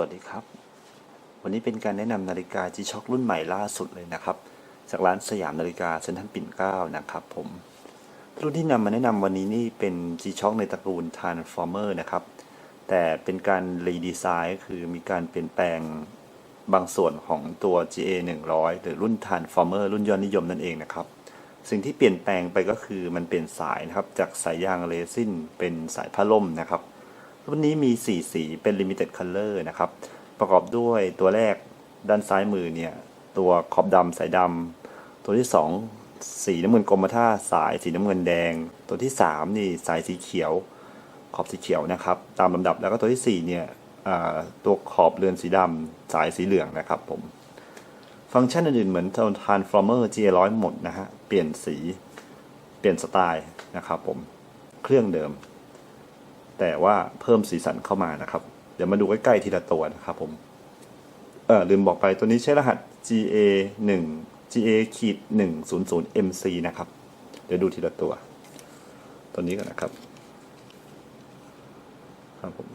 วัสดีครับ วันนี้เป็นการแนะนำนาฬิกา G-Shock รุ่นใหม่ล่าสุดเลยนะครับ จากร้านสยามนาฬิกาเซ็นทรัลปิ่นเกล้านะครับผมรุ่นที่นำมาแนะนำวันนี้นี่เป็น G-Shock ในตระกูล Transformer นะครับ แต่เป็นการรีดีไซน์ก็คือมีการเปลี่ยนแปลงบางส่วนของตัว GA 100หรือรุ่น Transformer รุ่นยอดนิยมนั่นเองนะครับ สิ่งที่เปลี่ยนแปลงไปก็คือมันเปลี่ยนสายนะครับจากสายยางเรซินเป็นสายผ้าล่มนะครับ รุ่นนี้มี 4 สีเป็น Limited Color นะครับ ประกอบด้วยตัวแรกด้านซ้ายมือเนี่ย ตัวขอบดำสายดำตัวที่ 2 สีน้ำเงินกรมท่าสายสีน้ำเงินแดง ตัวที่ 3 นี่สายสีเขียว ขอบสีเขียวนะครับ ตามลำดับแล้วก็ตัวที่ 4 เนี่ยตัวขอบเรือนสีดำสายสีเหลืองนะครับผมฟังก์ชันอื่นๆเหมือน Transformer G100 หมดนะฮะ เปลี่ยนสี เปลี่ยนสไตล์นะครับผม เครื่องเดิม แต่ว่าเพิ่มสีสันเข้ามานะครับ เดี๋ยวมาดูใกล้ๆทีละตัวนะครับผมเออลืมบอกไปตัวนี้ใช้รหัส GA 1 GA ขีด100 MC นะครับ เดี๋ยวดูทีละตัว ตัวนี้ก่อนนะครับ ครับผม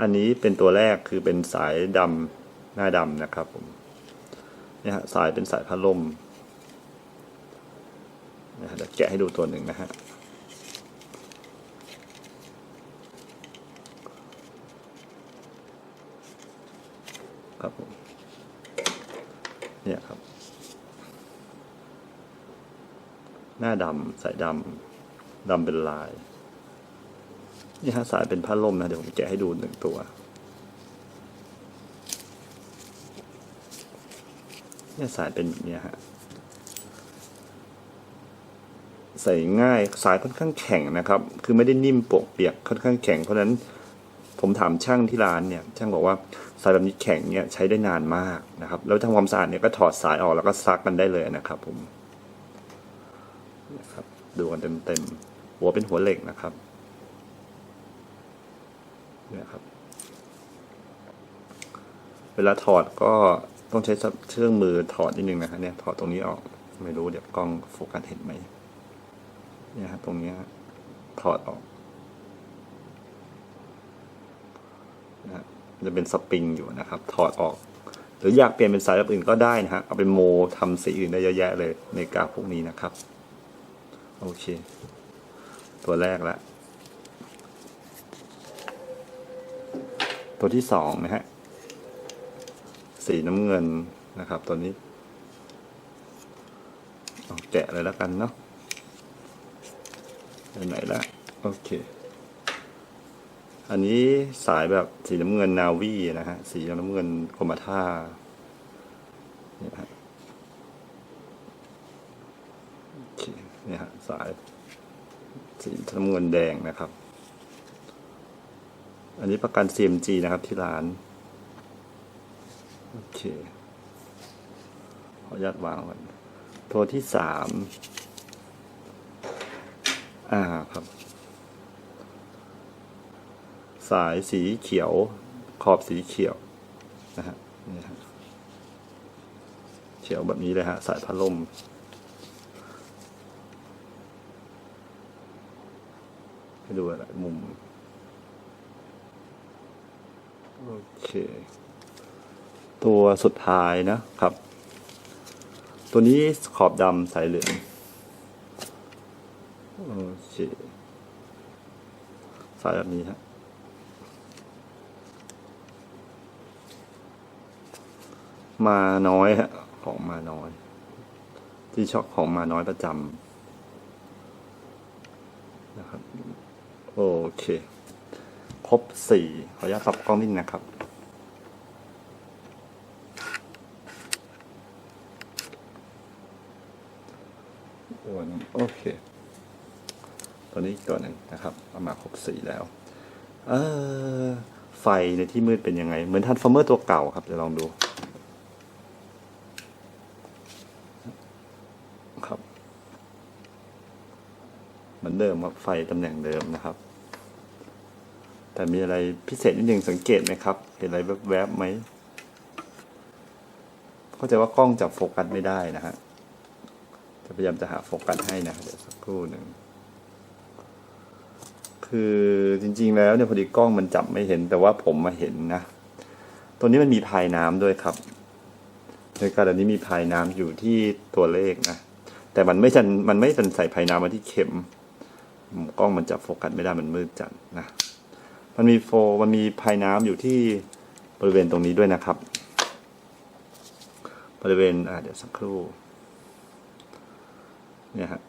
อันนี้เป็นตัวแรกคือเป็นสายดำหน้าดำนะครับผมเนี่ยฮะสายเป็นสายพัดลมนะฮะเดี๋ยวแกะให้ดูตัวหนึ่งนะฮะ ครับผมเนี่ยครับ หน้าดำสายดำดำเป็นลาย นี่ฮะสายเป็นผ้าล่มนะ เดี๋ยวผมแกะให้ดูหนึ่งตัว เนี่ยสายเป็นแบบนี้ฮะใส่ง่ายสายค่อนข้างแข็งนะครับ คือไม่ได้นิ่มโปกเปียกค่อนข้างแข็งเพราะนั้นผมถามช่างที่ร้านเนี่ย ช่างบอกว่า สายแบบนี้แข็งเนี่ยใช้ได้นานมากนะครับ แล้วทำความสะอาดเนี่ยก็ถอดสายออกแล้วก็ซักกันได้เลยนะครับผมนะครับดูกันเต็มๆหัวเป็นหัวเหล็กนะครับเนี่ยครับ เวลาถอดก็ต้องใช้เครื่องมือถอดนิดนึงนะฮะเนี่ยถอดตรงนี้ออกไม่รู้เดี๋ยวกล้องโฟกัสเห็นไหมเนี่ยฮะตรงเนี้ยถอดออกนะฮะมัน จะเป็นสปริงอยู่นะครับถอดออก หรืออยากเปลี่ยนเป็นสายแบบอื่นก็ได้นะฮะเอาเป็นโมทำสีอื่นได้เยอะแยะเลยในกาพวกนี้นะครับ โอเค ตัวแรกละตัวที่สองนะฮะสีน้ำเงินนะครับตัวนี้เอาแกะเลยแล้วกันเนาะไปไหนละโอเค อันนี้สายแบบสีน้ำเงินนาวีนะฮะ สีน้ำเงินกรมท่าเนี่ยฮะเคเนี่ยฮะสายสีน้ำเงินแดงนะครับ อันนี้ประกัน CMG นะครับที่ร้าน โอเค ขออนุญาตวางก่อนตัวที่สาม อ่าครับ สายสีเขียวขอบสีเขียวนะฮะนี่ฮะเขียวแบบนี้เลยฮะ สายพัดลมให้ดูหลายมุม โอเค ตัวสุดท้ายนะครับ ตัวนี้ขอบดำสายเหลืองโอเค สายแบบนี้ฮะ มาน้อยฮะของมาน้อย ที่ชอบของมาน้อยประจำนะครับ โอเค ครบสี่ขออนุญาตปรับกล้องนิดนะครับตัวหนึงโอเคตัวนี้กตัวหนึ่งนะครับเอามาครบสี่แล้ว เออไฟในที่มืดเป็นยังไง เหมือนทันฟอร์เมอร์ตัวเก่าครับเดี๋ยวลองดู ครับ เห มือนเดิมครับไฟตำแหน่งเดิมนะครับ แต่มีอะไรพิเศษนิดหนึ่งสังเกตไหมครับ เห็นอะไรแวบๆไหมเข้าใจว่ากล้องจับโฟกัสไม่ได้นะฮะจะพยายามจะหาโฟกัสให้นะเดี๋ยวสักครู่หนึ่งคือจริง ๆ แล้วเนี่ยพอดีกล้องมันจับไม่เห็น แต่ว่าผมมาเห็นนะตัวนี้มันมีพายน้ำด้วยครับนกาแบบนี้มีพายน้ำอยู่ที่ตัวเลขนะแต่มันไม่จันมันไม่เป็นใส่พายน้ำมาที่เข็ม กล้องมันจะโฟกัสไม่ได้มันมืดจัดนะ มันมีโฟมันมีพายน้ำอยู่ที่บริเวณตรงนี้ด้วยนะครับ บริเวณอ่าเดี๋ยวสักครู่ เนี่ยฮะ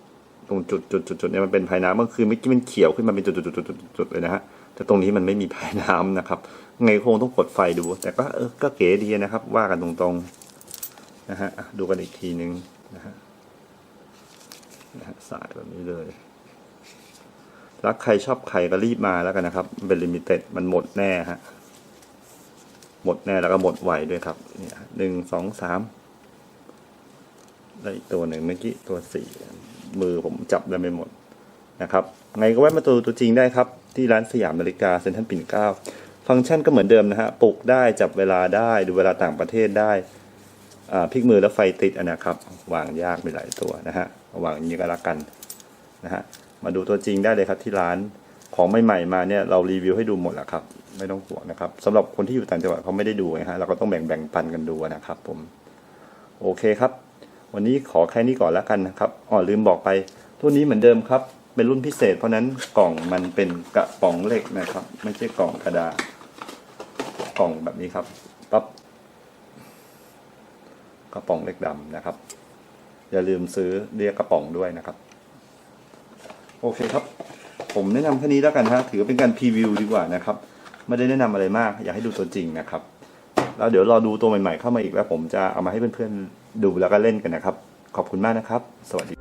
ตรงจุดจุดจุดจุดเนี่ยมันเป็นพายน้ำก็คือเมื่อกี้มันเขียวขึ้นมาเป็นจุดจุดจุดจุดจุดเลยนะฮะ แต่ตรงนี้มันไม่มีพายน้ำนะครับ ไงคงต้องกดไฟดู แต่ก็เออ ก็เก๋ดีนะครับ ว่ากันตรงๆ นะฮะอะดูกันอีกทีนึงนะฮะ นะฮะ สายแบบนี้เลย รักใครชอบใครก็รีบมาแล้วกันนะครับ เป็นลิมิเต็ดมันหมดแน่ฮะหมดแน่แล้วก็หมดไหวด้วยครับเนี่ยหนึ่งสองสามแล้อีกตัวหนึ่งเมื่อกี้ตัวสี่มือผมจับได้ไม่หมดนะครับไงก็แวะมาดูตัวจริงได้ครับ ที่ร้านสยามนาฬิกาเซ็นทรัลปิ่นเกล้าฟังก์ชันก็เหมือนเดิมนะฮะปลุกได้จับเวลาได้ดูเวลาต่างประเทศได้อ่าพลิกมือแล้วไฟติดอันนะครับ วางยากไปหลายตัวนะฮะวางอย่างนี้ก็แล้วกันนะฮะ มาดูตัวจริงได้เลยครับที่ร้านของใหม่ๆมาเนี่ยเรารีวิวให้ดูหมดแล้วครับ ไม่ต้องห่วงนะครับสำหรับคนที่อยู่ต่างจังหวัดเขาไม่ได้ดูนะฮะเราก็ต้องแบ่งแบ่งปันกันดูนะครับ ผม โอเคครับ วันนี้ขอแค่นี้ก่อนแล้วกันนะครับอ๋อลืมบอกไปตัวนี้เหมือนเดิมครับเป็นรุ่นพิเศษ เพราะนั้นกล่องมันเป็นกระป๋องเหล็กนะครับ ไม่ใช่กล่องกระดาษกล่องแบบนี้ครับปั๊บกระป๋องเหล็กดำนะครับ อย่าลืมซื้อเรียกกระป๋องด้วยนะครับ โอเคครับ ผมแนะนำแค่นี้แล้วกันฮะถือเป็นการพรีวิวดีกว่านะครับ ไม่ได้แนะนำอะไรมาก อยากให้ดูตัวจริงนะครับ แล้วเดี๋ยวรอดูตัวใหม่ๆเข้ามาอีกแล้วผมจะเอามาให้เพื่อนๆดูแล้วก็เล่นกันนะครับ ขอบคุณมากนะครับ สวัสดี